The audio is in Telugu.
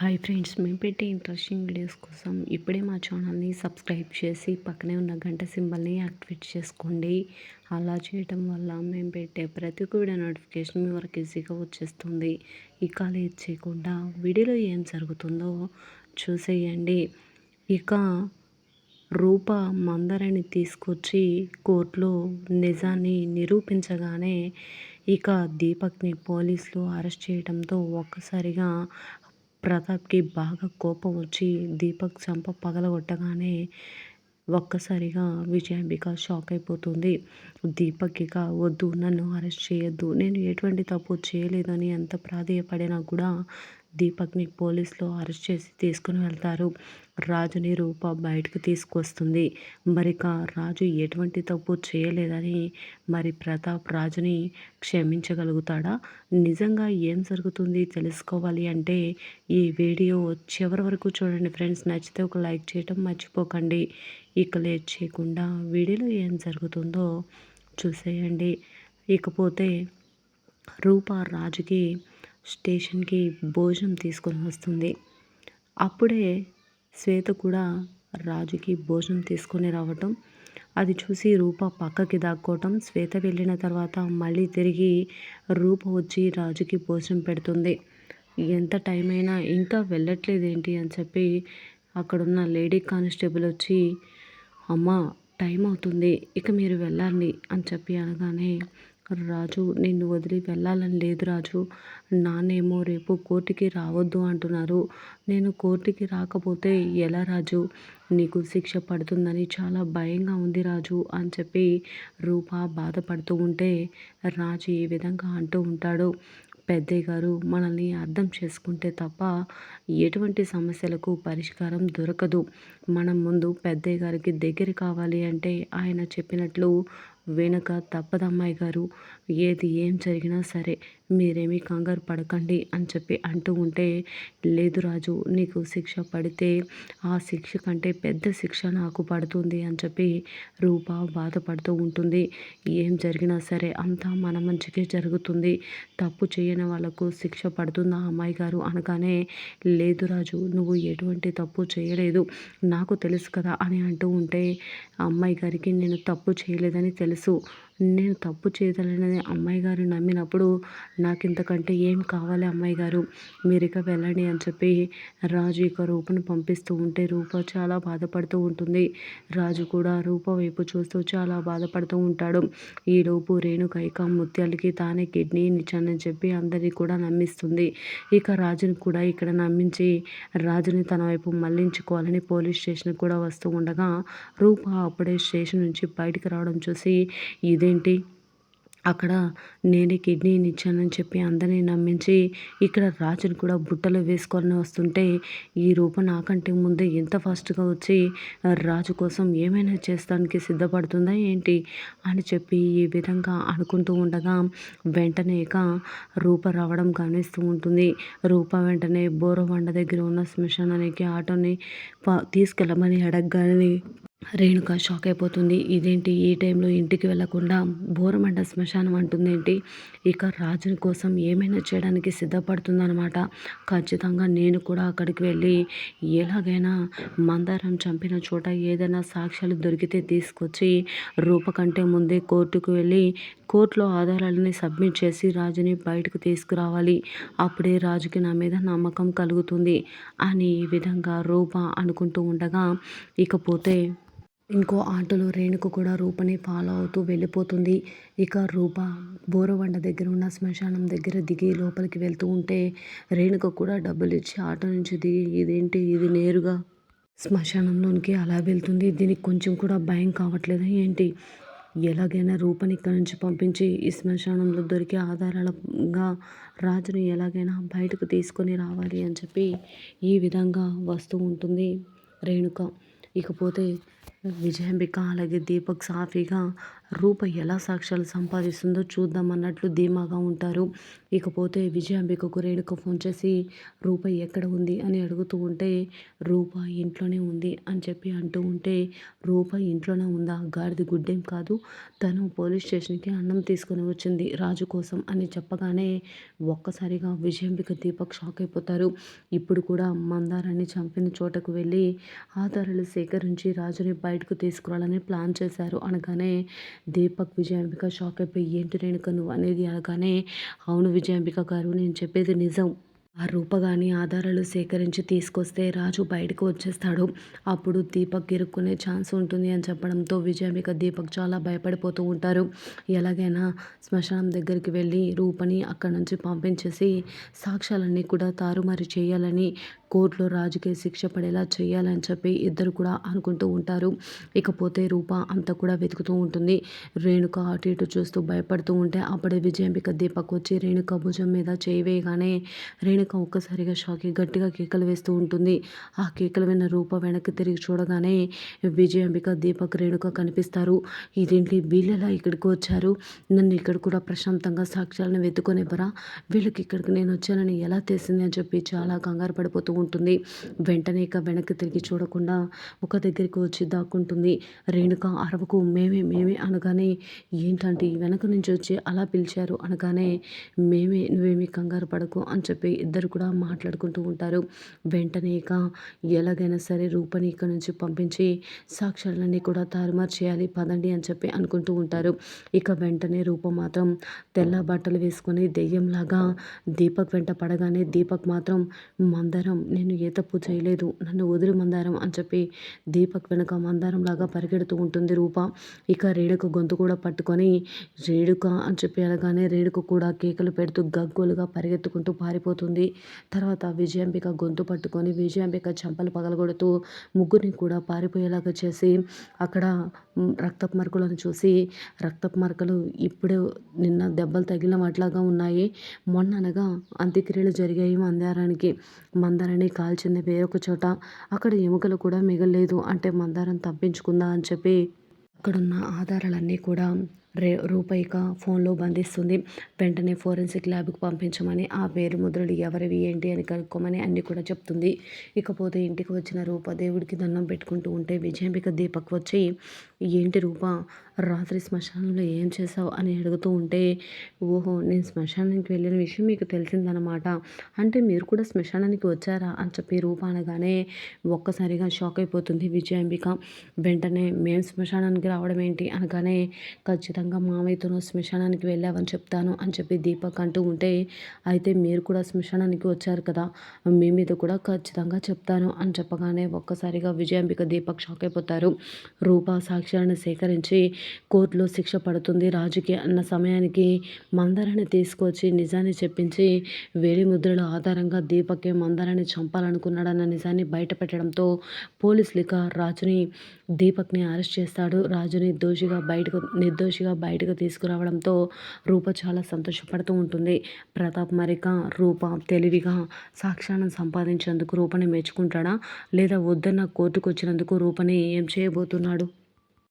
హాయ్ ఫ్రెండ్స్ మేము పెట్టే ఇంట్రెస్టింగ్ వీడియోస్ కోసం ఇప్పుడే మా ఛానల్ని సబ్స్క్రైబ్ చేసి పక్కనే ఉన్న గంట సింబల్ని యాక్టివేట్ చేసుకోండి. అలా చేయటం వల్ల మేము పెట్టే ప్రతి ఒక్క వీడియో నోటిఫికేషన్ మీ వరకు ఈజీగా వచ్చేస్తుంది. ఇక లేట్ చేయకుండా వీడియోలో ఏం జరుగుతుందో చూసేయండి. ఇక రూప మందరని తీసుకొచ్చి కోర్టులో నిజాన్ని నిరూపించగానే ఇక దీపక్ని పోలీసులు అరెస్ట్ చేయడంతో ఒక్కసారిగా ప్రతాప్కి బాగా కోపం వచ్చి దీపక్ చంప పగలగొట్టగానే ఒక్కసారిగా విజయాంబిక షాక్ అయిపోతుంది. దీపక్ ఇక వద్దు నన్ను అరెస్ట్ చేయొద్దు. నేను ఎటువంటి తప్పు చేయలేదని ఎంత ప్రాధేయపడినా కూడా దీపక్ని పోలీసులు అరెస్ట్ చేసి తీసుకుని వెళ్తారు. రాజుని రూప బయటకు తీసుకొస్తుంది. మరిక రాజు ఎటువంటి తప్పు చేయలేదని మరి ప్రతాప్ రాజుని క్షమించగలుగుతాడా? నిజంగా ఏం జరుగుతుంది తెలుసుకోవాలి అంటే ఈ వీడియో చివరి వరకు చూడండి ఫ్రెండ్స్. నచ్చితే ఒక లైక్ చేయటం మర్చిపోకండి. ఇక లేట్ చేయకుండా వీడియోలో ఏం జరుగుతుందో చూసేయండి. ఇకపోతే రూప రాజుకి స్టేషన్కి భోజనం తీసుకొని వస్తుంది. అప్పుడే శ్వేత కూడా రాజుకి భోజనం తీసుకొని రావటం. అది చూసి రూప పక్కకి దాక్కోవటం. శ్వేత వెళ్ళిన తర్వాత మళ్ళీ తిరిగి రూప వచ్చి రాజుకి భోజనం పెడుతుంది. ఎంత టైం అయినా ఇంకా వెళ్ళట్లేదేంటి అని చెప్పి అక్కడున్న లేడీ కానిస్టేబుల్ వచ్చి అమ్మ టైం అవుతుంది. ఇక మీరు వెళ్ళండి అని చెప్పి అనగానే రాజు నిన్ను వదిలి వెళ్ళాలని లేదు రాజు. నాన్నేమో రేపు కోర్టుకి రావద్దు అంటున్నారు. నేను కోర్టుకి రాకపోతే ఎలా రాజు? నీకు శిక్ష పడుతుందని చాలా భయంగా ఉంది రాజు అని చెప్పి రూప బాధపడుతూ ఉంటే రాజు ఈ విధంగా అంటూ ఉంటాడు. పెద్దయ్య గారు మనల్ని అర్థం చేసుకుంటే తప్ప ఎటువంటి సమస్యలకు పరిష్కారం దొరకదు. మనం ముందు పెద్దయ్య గారికి దగ్గర కావాలి అంటే ఆయన చెప్పినట్లు వెనుక తప్పదమ్మాయి గారు ఏది ఏం జరిగినా సరే మీరేమీ కంగారు పడకండి అని చెప్పి అంటూ ఉంటే లేదు రాజు నీకు శిక్ష పడితే ఆ శిక్ష కంటే పెద్ద శిక్ష నాకు పడుతుంది అని చెప్పి రూప బాధపడుతూ ఉంటుంది. ఏం జరిగినా సరే అంతా మన మంచికే జరుగుతుంది. తప్పు చేయని వాళ్ళకు శిక్ష పడుతుందా అమ్మాయి గారు అనగానే లేదు రాజు నువ్వు ఎటువంటి తప్పు చేయలేదు. నాకు తెలుసు కదా అని అంటూ ఉంటే అమ్మాయి గారికి నేను తప్పు చేయలేదని తెలుసు. నేను తప్పు చేయగలనని అమ్మాయి గారు నమ్మినప్పుడు నాకు ఇంతకంటే ఏం కావాలి అమ్మాయి గారు? మీరు ఇక వెళ్ళండి అని చెప్పి రాజు ఇక రూపను పంపిస్తూ ఉంటే రూప చాలా బాధపడుతూ ఉంటుంది. రాజు కూడా రూప వైపు చూస్తూ చాలా బాధపడుతూ ఉంటాడు. ఈలోపు రేణుక ఇక ముత్యాలకి తానే కిడ్నీ ఇచ్చానని చెప్పి అందరినీ కూడా నమ్మిస్తుంది. ఇక రాజుని కూడా ఇక్కడ నమ్మించి రాజుని తన వైపు మళ్ళించుకోవాలని పోలీస్ స్టేషన్ కూడా వస్తూ ఉండగా రూప అప్పుడే స్టేషన్ నుంచి బయటికి రావడం చూసి ఇదే అదేంటి అక్కడ నేనే కిడ్నీని ఇచ్చానని చెప్పి అందరినీ నమ్మించి ఇక్కడ రాజుని కూడా బుట్టలో వేసుకొని వస్తుంటే ఈ రూప నాకంటే ముందే ఎంత ఫాస్ట్గా వచ్చి రాజు కోసం ఏమైనా చేస్తానికి సిద్ధపడుతుందా ఏంటి? అని చెప్పి ఈ విధంగా అనుకుంటూ ఉండగా వెంటనే ఇక రూప రావడం గమనిస్తూ ఉంటుంది. రూప వెంటనే బోరవండ దగ్గర ఉన్న శ్మశానానికి ఆటోని తీసుకెళ్ళమని అడగగానే రేణుక షాక్ అయిపోతుంది. ఇదేంటి? ఈ టైంలో ఇంటికి వెళ్ళకుండా బోరమండ శ్మశానం అంటుందేంటి? ఇక రాజుని కోసం ఏమైనా చేయడానికి సిద్ధపడుతుందనమాట ఖచ్చితంగా నేను కూడా అక్కడికి వెళ్ళి ఎలాగైనా మందారం చంపిన చోట ఏదైనా సాక్ష్యాలు దొరికితే తీసుకొచ్చి రూప కంటే ముందే కోర్టుకు వెళ్ళి కోర్టులో ఆధారాలని సబ్మిట్ చేసి రాజుని బయటకు తీసుకురావాలి. అప్పుడే రాజుకి నా మీద నమ్మకం కలుగుతుంది అని ఈ విధంగా రూప అనుకుంటూ ఉండగా ఇకపోతే ఇంకో ఆటోలో రేణుక కూడా రూపని ఫాలో అవుతూ వెళ్ళిపోతుంది. ఇక రూప బోరవండ దగ్గర ఉన్న శ్మశానం దగ్గర దిగి లోపలికి వెళ్తూ ఉంటే రేణుక కూడా డబ్బులు ఇచ్చి ఆటో నుంచి దిగి ఇదేంటి? ఇది నేరుగా శ్మశానంలోనికి అలా వెళ్తుంది. దీనికి కొంచెం కూడా భయం కావట్లేదు ఏంటి ఎలాగైనా రూపని ఇక్కడి నుంచి పంపించి ఈ శ్మశానంలో దొరికే ఆధారాలుగా రాజుని ఎలాగైనా బయటకు తీసుకొని రావాలి అని చెప్పి ఈ విధంగా వస్తూ ఉంటుంది రేణుక. ఇకపోతే విజయాంబిక అలాగే దీపక్ సాఫీగా రూప ఎలా సాక్ష్యాలు సంపాదిస్తుందో చూద్దాం అన్నట్లు ధీమాగా ఉంటారు. ఇకపోతే విజయాంబికకు రేణుక ఫోన్ చేసి రూప ఎక్కడ ఉంది అని అడుగుతూ ఉంటే రూప ఇంట్లోనే ఉంది అని చెప్పి అంటూ ఉంటే రూప ఇంట్లోనే ఉందా? గాడిది గుడ్డేం కాదు. తను పోలీస్ స్టేషన్కి అన్నం తీసుకొని వచ్చింది రాజు కోసం అని చెప్పగానే ఒక్కసారిగా విజయాంబిక దీపక్ షాక్ అయిపోతారు. ఇప్పుడు కూడా మందారాన్ని చంపిన చోటకు వెళ్ళి ఆధారాలు సేకరించి రాజుని బయటకు తీసుకురావాలని ప్లాన్ చేశారు అనగానే దీపక్ విజయాంబిక షాక్ అయిపోయి ఏంటి రేణుక నువ్వు అనేది అనగానే అవును విజయాంబిక గారు నేను చెప్పేది నిజం. ఆ రూపగాని ఆధారాలు సేకరించి తీసుకొస్తే రాజు బయటకు వచ్చేస్తాడు. అప్పుడు దీపక్ ఇరుక్కునే ఛాన్స్ ఉంటుంది అని చెప్పడంతో విజయాంబిక దీపక్ చాలా భయపడిపోతూ ఉంటారు. ఎలాగైనా శ్మశానం దగ్గరికి వెళ్ళి రూపని అక్కడి నుంచి పంపించేసి సాక్ష్యాలన్నీ కూడా తారుమారు చేయాలని కోర్టులో రాజుకే శిక్ష పడేలా చేయాలని చెప్పి ఇద్దరు కూడా అనుకుంటూ ఉంటారు. ఇకపోతే రూప అంతా కూడా వెతుకుతూ ఉంటుంది. రేణుక అటు ఇటు చూస్తూ భయపడుతూ ఉంటే అప్పుడే విజయంబిక దీపక్ వచ్చి రేణుక భుజం మీద చేయవేయగానే రేణుక ఒక్కసారిగా షాకి గట్టిగా కేకలు వేస్తూ ఉంటుంది. ఆ కేకలు విన్న రూప వెనక్కి తిరిగి చూడగానే విజయంబిక దీపక్ రేణుక కనిపిస్తారు. ఇదేంటి? వీళ్ళెలా ఇక్కడికి వచ్చారు? నన్ను ఇక్కడ కూడా ప్రశాంతంగా సాక్ష్యాలను వెతుకొనివ్వరా వీళ్ళకి ఇక్కడికి నేను వచ్చానని ఎలా తెలిసింది అని చెప్పి చాలా కంగారు పడిపోతూ ఉంటుంది. వెంటనే ఇక వెనక్కి తిరిగి చూడకుండా ఒక దగ్గరికి వచ్చి దాక్కుంటుంది. రేణుక అరవకు మేమే మేమే అనగానే ఏంటంటే వెనక నుంచి వచ్చి అలా పిలిచారు? అనగానే మేమే నువ్వేమీ కంగారు పడకు అని చెప్పి ఇద్దరు కూడా మాట్లాడుకుంటూ ఉంటారు. వెంటనే ఇక ఎలాగైనా సరే రూపని ఇక్కడ నుంచి పంపించి సాక్ష్యాలన్నీ కూడా తారుమారు చేయాలి పదండి అని చెప్పి అనుకుంటూ ఉంటారు. ఇక వెంటనే రూపం మాత్రం తెల్ల బట్టలు వేసుకొని దెయ్యంలాగా దీపక్ వెంట పడగానే దీపక్ మాత్రం మందరం నేను ఏ తప్పు చేయలేదు. నన్ను వదిలి మందారం అని చెప్పి దీపక్ వెనుక మందారం లాగా పరిగెడుతూ ఉంటుంది రూప. ఇక రేణుక గొంతు కూడా పట్టుకొని రేణుక అని చెప్పి అనగానే రేణుక కూడా కేకలు పెడుతూ గగ్గోలుగా పరిగెత్తుకుంటూ పారిపోతుంది. తర్వాత విజయాంబిక గొంతు పట్టుకొని విజయాంబిక చెంపలు పగలగొడుతూ ముగ్గురిని కూడా పారిపోయేలాగా చేసి అక్కడ రక్తపు మరకలను చూసి రక్తపు మరకలు ఇప్పుడు నిన్న దెబ్బలు తగిలిన వాటిలాగా ఉన్నాయి. మొన్న అనగా అంత్యక్రియలు జరిగాయి మందారానికి. మందారాన్ని కాల్చింది వేరొక చోట. అక్కడ ఎముకలు కూడా మిగలేదు అంటే మందారం తప్పించుకుందా అని చెప్పి అక్కడున్న ఆధారాలన్నీ కూడా రే రూపాయిక ఫోన్లో బంధిస్తుంది. వెంటనే ఫోరెన్సిక్ ల్యాబ్కి పంపించమని ఆ పేరు ముద్రలు ఎవరివి ఏంటి అని కనుక్కోమని అన్నీ కూడా చెప్తుంది. ఇకపోతే ఇంటికి వచ్చిన రూప దేవుడికి దండం పెట్టుకుంటూ ఉంటే విజయంబిక దీపక్ వచ్చి ఏంటి రూప రాత్రి శ్మశానంలో ఏం చేసావు అని అడుగుతూ ఉంటే ఓహో నేను శ్మశానానికి వెళ్ళిన విషయం మీకు తెలిసిందనమాట అంటే మీరు కూడా శ్మశానానికి వచ్చారా అని చెప్పి రూప అనగానే ఒక్కసారిగా షాక్ అయిపోతుంది విజయాంబిక. వెంటనే మేము శ్మశానానికి రావడం ఏంటి అనగానే ఖచ్చితంగా మామయ్యతోనూ శ్మశానానికి వెళ్ళావని చెప్తాను అని చెప్పి దీపక్ అంటూ ఉంటే అయితే మీరు కూడా శ్మశానానికి వచ్చారు కదా మీ మీద కూడా ఖచ్చితంగా చెప్తాను అని చెప్పగానే ఒక్కసారిగా విజయాంబిక దీపక్ షాక్ అయిపోతారు. రూపా సాక్ష్యాలను సేకరించి కోర్టులో శిక్ష పడుతుంది. రాజుకి అన్న సమయానికి మందరాన్ని తీసుకొచ్చి నిజాన్ని చెప్పించి వేలి ముద్రల ఆధారంగా దీపకే మందరాన్ని చంపాలనుకున్నాడన్న నిజాన్ని బయటపెట్టడంతో పోలీసులు ఇక రాజుని దీపక్ని అరెస్ట్ చేస్తాడు. రాజుని దోషిగా బయటకు నిర్దోషిగా బయటకు తీసుకురావడంతో రూప చాలా సంతోషపడుతూ ఉంటుంది. ప్రతాప్ మరిక రూప తెలివిగా సాక్ష్యాలను సంపాదించేందుకు రూపని మెచ్చుకుంటాడా? లేదా వద్దన్న కోర్టుకు వచ్చినందుకు రూపని ఏం చేయబోతున్నాడు?